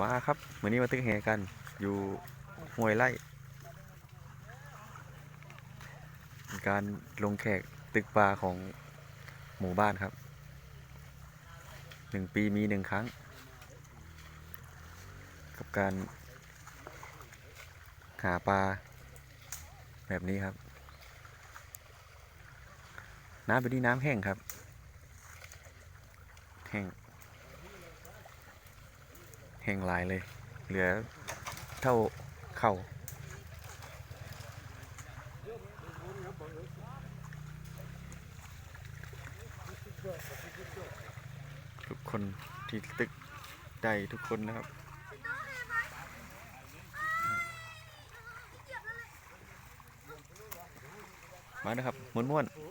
มาครับวันนี้มาตึกแหกัน อยู่ห้วยไร่การลงแขกตึกปลาของหมู่บ้านครับหนึ่งปีมีหนึ่งครั้ง กับการหาปลาแบบนี้ครับ น้ำเป็นที่น้ำแห้งครับ แห้ง ห้งหลายเลย เหลือเท่าเข่าทุกคนที่ตึกได้ทุกคนนะครับมานะครับม้วนๆ